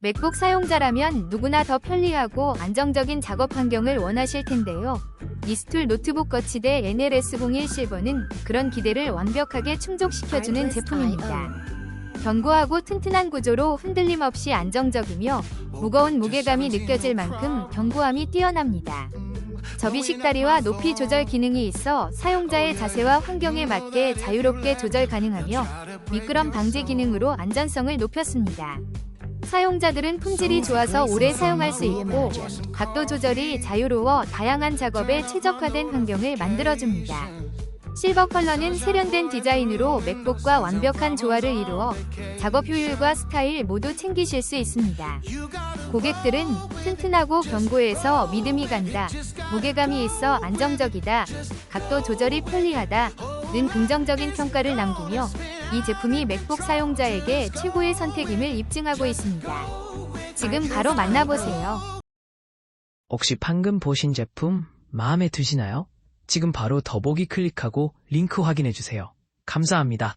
맥북 사용자라면 누구나 더 편리하고 안정적인 작업 환경을 원하실 텐데요. 이스툴 노트북 거치대 NLS01 실버는 그런 기대를 완벽하게 충족시켜주는 제품입니다. 견고하고 튼튼한 구조로 흔들림 없이 안정적이며 무거운 무게감이 느껴질 만큼 견고함이 뛰어납니다. 접이식 다리와 높이 조절 기능이 있어 사용자의 자세와 환경에 맞게 자유롭게 조절 가능하며 미끄럼 방지 기능으로 안전성을 높였습니다. 사용자들은 품질이 좋아서 오래 사용할 수 있고 각도 조절이 자유로워 다양한 작업에 최적화된 환경을 만들어줍니다. 실버 컬러는 세련된 디자인으로 맥북과 완벽한 조화를 이루어 작업 효율과 스타일 모두 챙기실 수 있습니다. 고객들은 튼튼하고 견고해서 믿음이 간다, 무게감이 있어 안정적이다, 각도 조절이 편리하다, 는 긍정적인 평가를 남기며 이 제품이 맥북 사용자에게 최고의 선택임을 입증하고 있습니다. 지금 바로 만나보세요. 혹시 방금 보신 제품 마음에 드시나요? 지금 바로 더보기 클릭하고 링크 확인해 주세요. 감사합니다.